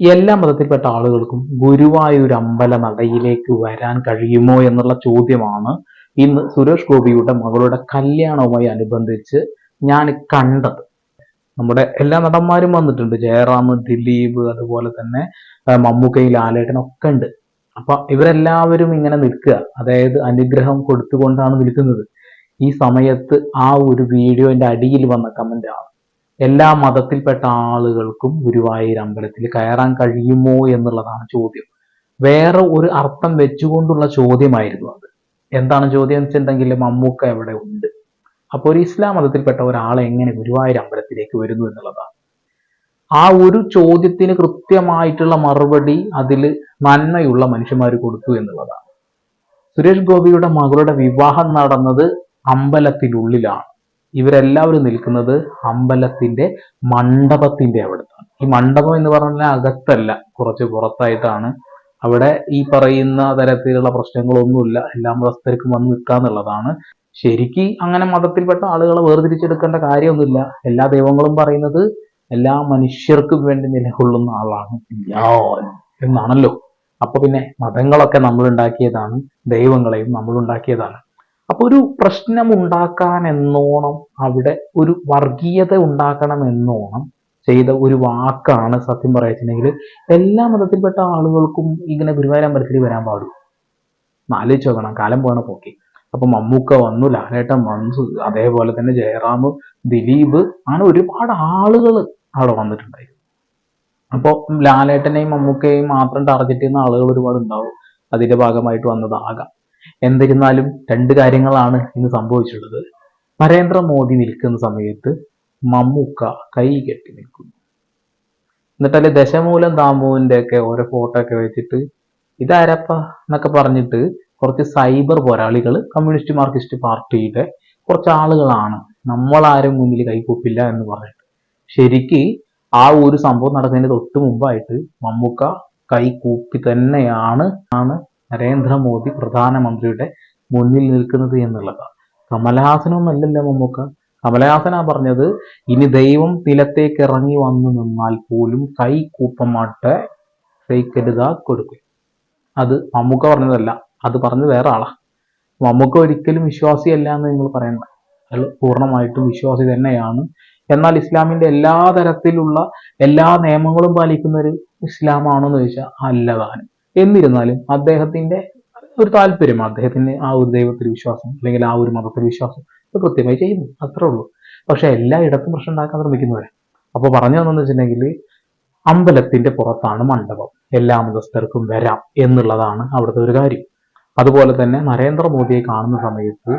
എല്ലാ മതത്തിൽപ്പെട്ട ആളുകൾക്കും ഗുരുവായൂർ അമ്പല നടയിലേക്ക് വരാൻ കഴിയുമോ എന്നുള്ള ചോദ്യമാണ് ഇന്ന് സുരേഷ് ഗോപിയുടെ മകളുടെ കല്യാണവുമായി അനുബന്ധിച്ച് ഞാൻ കണ്ടത്. നമ്മുടെ എല്ലാ നടന്മാരും വന്നിട്ടുണ്ട്. ജയറാം ദിലീപ് അതുപോലെ തന്നെ മമ്മൂക്കയിൽ മമ്മൂക്കയും ലാലേട്ടൻ ഒക്കെ ഉണ്ട്. അപ്പൊ ഇവരെല്ലാവരും ഇങ്ങനെ നിൽക്കുക. അതായത് അനുഗ്രഹം കൊടുത്തുകൊണ്ടാണ് നിൽക്കുന്നത്. ഈ സമയത്ത് ആ ഒരു വീഡിയോന്റെ അടിയിൽ വന്ന കമന്റ് ആണ്. എല്ലാ മതത്തിൽപ്പെട്ട ആളുകൾക്കും ഗുരുവായൂർ അമ്പലത്തിൽ കയറാൻ കഴിയുമോ എന്നുള്ളതാണ് ചോദ്യം. വേറെ ഒരു അർത്ഥം വെച്ചുകൊണ്ടുള്ള ചോദ്യമായിരുന്നു അത്. എന്താണ് ചോദ്യം വെച്ചിട്ടുണ്ടെങ്കിൽ മമ്മൂക്ക എവിടെ ഉണ്ട്. അപ്പോൾ ഒരു ഇസ്ലാം മതത്തിൽപ്പെട്ട ഒരാൾ എങ്ങനെ ഗുരുവായൂർ അമ്പലത്തിലേക്ക് വരുന്നു എന്നുള്ളതാണ്. ആ ഒരു ചോദ്യത്തിന് കൃത്യമായിട്ടുള്ള മറുപടി അതിൽ നന്മയുള്ള മനുഷ്യന്മാർ കൊടുത്തു എന്നുള്ളതാണ്. സുരേഷ് ഗോപിയുടെ മകളുടെ വിവാഹം നടന്നത് അമ്പലത്തിനുള്ളിലാണ്. ഇവരെല്ലാവരും നിൽക്കുന്നത് അമ്പലത്തിന്റെ മണ്ഡപത്തിന്റെ അവിടുത്താണ്. ഈ മണ്ഡപം എന്ന് പറഞ്ഞാൽ അകത്തല്ല കുറച്ച് പുറത്തായിട്ടാണ്. അവിടെ ഈ പറയുന്ന തരത്തിലുള്ള പ്രശ്നങ്ങളൊന്നുമില്ല എല്ലാ മതസ്ഥർക്കും വന്ന് നിൽക്കാന്നുള്ളതാണ് ശരിക്ക് അങ്ങനെ മതത്തിൽപ്പെട്ട ആളുകളെ വേർതിരിച്ചെടുക്കേണ്ട കാര്യമൊന്നുമില്ല. എല്ലാ ദൈവങ്ങളും പറയുന്നത് എല്ലാ മനുഷ്യർക്കും വേണ്ടി നിലകൊള്ളുന്ന ആളാണ് എന്നാണല്ലോ. അപ്പൊ പിന്നെ മതങ്ങളൊക്കെ നമ്മൾ ഉണ്ടാക്കിയതാണ് ദൈവങ്ങളെയും നമ്മൾ ഉണ്ടാക്കിയതാണ്. അപ്പൊ ഒരു പ്രശ്നം ഉണ്ടാക്കാൻ എന്നോണം അവിടെ ഒരു വർഗീയത ഉണ്ടാക്കണം എന്നോണം ചെയ്ത ഒരു വാക്കാണ് സത്യം പറയുന്നെങ്കിൽ എല്ലാ മതത്തിൽപ്പെട്ട ആളുകൾക്കും ഇങ്ങനെ ഗുരുവായൂർ അമ്പലത്തിൽ വരാൻ പാടും. ആലോചിച്ച് നോക്കണം കാലം പോണ പോക്കി. അപ്പൊ മമ്മൂക്ക വന്നു ലാലേട്ടൻ വന്നു അതേപോലെ തന്നെ ജയറാം ദിലീപ് അങ്ങനെ ഒരുപാട് ആളുകൾ അവിടെ വന്നിട്ടുണ്ടായിരുന്നു അപ്പോൾ ലാലേട്ടനെയും മമ്മൂക്കയെയും മാത്രം ടാർഗറ്റ് ചെയ്യുന്ന ആളുകൾ ഒരുപാട് ഉണ്ടാവും. അതിന്റെ ഭാഗമായിട്ട് വന്നതാകാം. എന്നിരുന്നാലും രണ്ട് കാര്യങ്ങളാണ് ഇന്ന് സംഭവിച്ചിട്ടുള്ളത്. നരേന്ദ്രമോദി നിൽക്കുന്ന സമയത്ത് മമ്മൂക്ക കൈ കെട്ടി നിൽക്കുന്നു. എന്നിട്ടല്ലേ ദശമൂലം ദാമുവിന്റെ ഒക്കെ ഓരോ ഫോട്ടോ ഒക്കെ വെച്ചിട്ട് ഇതാരപ്പ എന്നൊക്കെ പറഞ്ഞിട്ട് കുറച്ച് സൈബർ പോരാളികൾ കമ്മ്യൂണിസ്റ്റ് മാർക്സിസ്റ്റ് പാർട്ടിയുടെ കുറച്ച് ആളുകളാണ് നമ്മളാരും മുന്നിൽ കൈകൂപ്പില്ല എന്ന് പറഞ്ഞിട്ട്. ശരിക്ക് ആ ഒരു സംഭവം നടക്കുന്നതിന് തൊട്ട് മുമ്പായിട്ട് മമ്മൂക്ക കൈ കൂപ്പി തന്നെയാണ് ആണ് നരേന്ദ്രമോദി പ്രധാനമന്ത്രിയുടെ മുന്നിൽ നിൽക്കുന്നത് എന്നുള്ളതാണ് കമലഹാസനൊന്നല്ലല്ലോ മമ്മൂക്ക. കമലഹാസനാ പറഞ്ഞത് ഇനി ദൈവം തിലത്തേക്ക് ഇറങ്ങി വന്നു നിന്നാൽ പോലും കൈ കൂപ്പമാട്ട് കൈക്കരുതാ കൊടുക്കും. അത് മമ്മൂക്ക പറഞ്ഞതല്ല. അത് പറഞ്ഞത് വേറെ ആളാ. മമ്മൂക്ക ഒരിക്കലും വിശ്വാസിയല്ല എന്ന് നിങ്ങൾ പറയണ്ട അയാൾ പൂർണമായിട്ടും വിശ്വാസി തന്നെയാണ്. എന്നാൽ ഇസ്ലാമിന്റെ എല്ലാ തരത്തിലുള്ള എല്ലാ നിയമങ്ങളും പാലിക്കുന്ന ഒരു ഇസ്ലാമാണോ എന്ന് ചോദിച്ചാൽ അല്ലതാനും എന്നിരുന്നാലും അദ്ദേഹത്തിന്റെ ഒരു താല്പര്യം അദ്ദേഹത്തിന് ആ ഒരു ദൈവത്തിൽ വിശ്വാസം അല്ലെങ്കിൽ ആ ഒരു മതത്തിൽ വിശ്വാസം അത് കൃത്യമായി ചെയ്യുന്നു. അത്രേ ഉള്ളൂ. പക്ഷെ എല്ലായിടത്തും പ്രശ്നം ഉണ്ടാക്കാൻ ശ്രമിക്കുന്നവരെ. അപ്പൊ പറഞ്ഞു തന്നെന്ന് വെച്ചിട്ടുണ്ടെങ്കിൽ അമ്പലത്തിന്റെ പുറത്താണ് മണ്ഡപം. എല്ലാ മതസ്ഥർക്കും വരാം എന്നുള്ളതാണ് അവിടുത്തെ ഒരു കാര്യം. അതുപോലെ തന്നെ നരേന്ദ്രമോദിയെ കാണുന്ന സമയത്ത്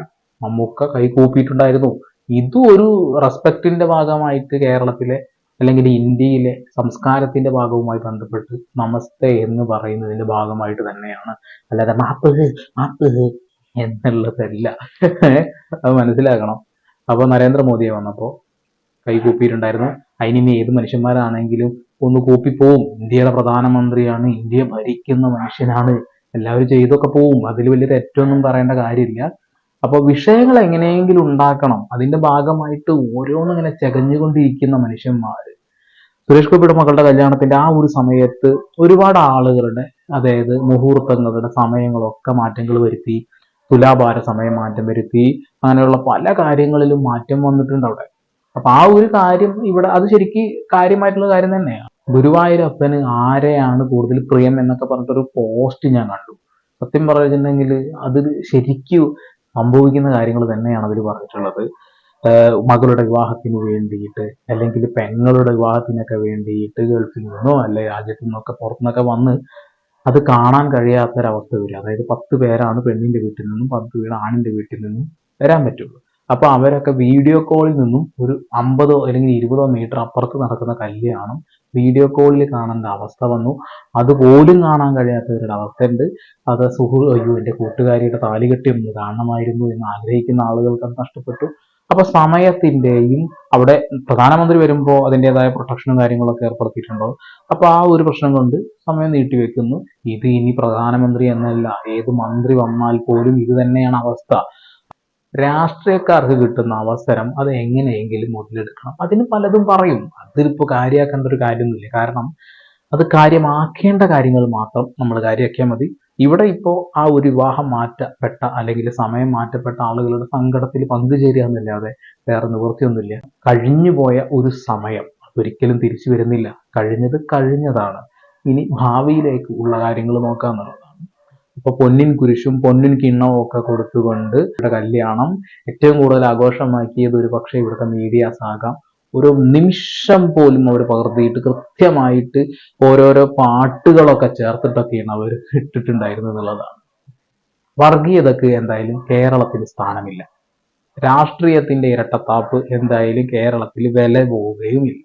മമ്മൂക്ക കൈ കൂപ്പിയിട്ടുണ്ടായിരുന്നു. ഇതും ഒരു റെസ്പെക്റ്റിന്റെ ഭാഗമായിട്ട് കേരളത്തിലെ അല്ലെങ്കിൽ ഇന്ത്യയിലെ സംസ്കാരത്തിന്റെ ഭാഗവുമായി ബന്ധപ്പെട്ട് നമസ്തേ എന്ന് പറയുന്നതിന്റെ ഭാഗമായിട്ട് തന്നെയാണ്. അല്ലാതെ മാപ്പ് മാപ്പ് എന്നുള്ളതല്ല. അത് മനസ്സിലാക്കണം. അപ്പൊ നരേന്ദ്രമോദിയെ വന്നപ്പോ കൈ കൂപ്പിയിട്ടുണ്ടായിരുന്നു. അതിനി ഏത് മനുഷ്യന്മാരാണെങ്കിലും ഒന്ന് കൂപ്പിപ്പോവും. ഇന്ത്യയുടെ പ്രധാനമന്ത്രിയാണ്. ഇന്ത്യ ഭരിക്കുന്ന മനുഷ്യനാണ്. എല്ലാവരും ചെയ്തൊക്കെ പോവും. അതിൽ വലിയ തെറ്റൊന്നും പറയേണ്ട കാര്യമില്ല. അപ്പൊ വിഷയങ്ങൾ എങ്ങനെയെങ്കിലും ഉണ്ടാക്കണം. അതിന്റെ ഭാഗമായിട്ട് ഓരോന്നും ഇങ്ങനെ ചകഞ്ഞുകൊണ്ടിരിക്കുന്ന മനുഷ്യന്മാര്. സുരേഷ് ഗോപിയുടെ മകളുടെ കല്യാണത്തിന്റെ ആ ഒരു സമയത്ത് ഒരുപാട് ആളുകളുടെ അതായത് മുഹൂർത്തങ്ങളുടെ സമയങ്ങളൊക്കെ മാറ്റങ്ങൾ വരുത്തി തുലാഭാര സമയം മാറ്റം വരുത്തി അങ്ങനെയുള്ള പല കാര്യങ്ങളിലും മാറ്റം വന്നിട്ടുണ്ട് അവിടെ. അപ്പൊ ആ ഒരു കാര്യം ഇവിടെ അത് ശരിക്ക് കാര്യമായിട്ടുള്ള കാര്യം തന്നെയാണ് ഗുരുവായൂരപ്പന് ആരെയാണ് കൂടുതൽ പ്രിയം എന്നൊക്കെ പറഞ്ഞിട്ടൊരു പോസ്റ്റ് ഞാൻ കണ്ടു. സത്യം പറഞ്ഞിട്ടുണ്ടെങ്കിൽ അത് ശരിക്കും സംഭവിക്കുന്ന കാര്യങ്ങൾ തന്നെയാണ് അവർ പറഞ്ഞിട്ടുള്ളത്. മകളുടെ വിവാഹത്തിന് വേണ്ടിയിട്ട് അല്ലെങ്കിൽ പെങ്ങളുടെ വിവാഹത്തിനൊക്കെ വേണ്ടിയിട്ട് ഗൾഫിൽ നിന്നോ അല്ലെ രാജ്യത്തു നിന്നൊക്കെ പുറത്തുനിന്നൊക്കെ വന്ന് അത് കാണാൻ കഴിയാത്തൊരവസ്ഥ വരും അതായത് പത്ത് പേരാണ് പെണ്ണിന്റെ വീട്ടിൽ നിന്നും പത്ത് പേര് ആണിന്റെ വീട്ടിൽ നിന്നും വരാൻ പറ്റുള്ളൂ. അപ്പൊ അവരൊക്കെ വീഡിയോ കോളിൽ നിന്നും ഒരു അമ്പതോ അല്ലെങ്കിൽ ഇരുപതോ മീറ്റർ അപ്പുറത്ത് നടക്കുന്ന കല്യാണം വീഡിയോ കോളിൽ കാണേണ്ട അവസ്ഥ വന്നു. അതുപോലും കാണാൻ കഴിയാത്തവരുടെ അവസ്ഥയുണ്ട്. അത് സുഹൃ അയ്യോ എന്റെ കൂട്ടുകാരിയുടെ താലികെട്ടി ഒന്ന് കാണണമായിരുന്നു എന്ന് ആഗ്രഹിക്കുന്ന ആളുകൾക്ക് അത് നഷ്ടപ്പെട്ടു. അപ്പൊ സമയത്തിന്റെയും അവിടെ പ്രധാനമന്ത്രി വരുമ്പോൾ അതിന്റെതായ പ്രൊട്ടക്ഷനും കാര്യങ്ങളൊക്കെ ഏർപ്പെടുത്തിയിട്ടുണ്ടോ? അപ്പൊ ആ ഒരു പ്രശ്നം കൊണ്ട് സമയം നീട്ടിവെക്കുന്നു ഇത് ഇനി പ്രധാനമന്ത്രി എന്നല്ല ഏത് മന്ത്രി വന്നാൽ പോലും ഇത് തന്നെയാണ് അവസ്ഥ. രാഷ്ട്രീയക്കാർക്ക് കിട്ടുന്ന അവസരം അത് എങ്ങനെയെങ്കിലും മുതലെടുക്കണം. അതിന് പലതും പറയും. അതിലിപ്പോൾ കാര്യമാക്കേണ്ട ഒരു കാര്യമൊന്നുമില്ല. കാരണം അത് കാര്യമാക്കേണ്ട കാര്യങ്ങൾ മാത്രം നമ്മൾ കാര്യമാക്കിയാൽ മതി. ഇവിടെ ഇപ്പോൾ ആ ഒരു വിവാഹം മാറ്റപ്പെട്ട അല്ലെങ്കിൽ സമയം മാറ്റപ്പെട്ട ആളുകളുടെ സങ്കടത്തിൽ പങ്കുചേരുക എന്നല്ലാതെ വേറെ നിവൃത്തിയൊന്നുമില്ല. കഴിഞ്ഞുപോയ ഒരു സമയം ഒരിക്കലും തിരിച്ചു വരുന്നില്ല. കഴിഞ്ഞത് കഴിഞ്ഞതാണ്. ഇനി ഭാവിയിലേക്ക് ഉള്ള കാര്യങ്ങൾ നോക്കാന്നുള്ളതാണ് ഇപ്പൊ പൊന്നിൻ കുരിശും പൊന്നിൻ കിണ്ണവും ഒക്കെ കൊടുത്തുകൊണ്ട് ഇവിടെ കല്യാണം ഏറ്റവും കൂടുതൽ ആഘോഷമാക്കിയത് ഒരു പക്ഷേ ഇവിടുത്തെ മീഡിയാസ് ആകാം ഒരു നിമിഷം പോലും അവർ പകർത്തിയിട്ട് കൃത്യമായിട്ട് ഓരോരോ പാട്ടുകളൊക്കെ ചേർത്തിട്ടൊക്കെയാണ് അവർ ഇട്ടിട്ടുണ്ടായിരുന്നത് എന്നുള്ളതാണ്. വർഗീയതക്ക് എന്തായാലും കേരളത്തിന് സ്ഥാനമില്ല. രാഷ്ട്രീയത്തിന്റെ ഇരട്ടത്താപ്പ് എന്തായാലും കേരളത്തിൽ വില പോവുകയുമില്ല.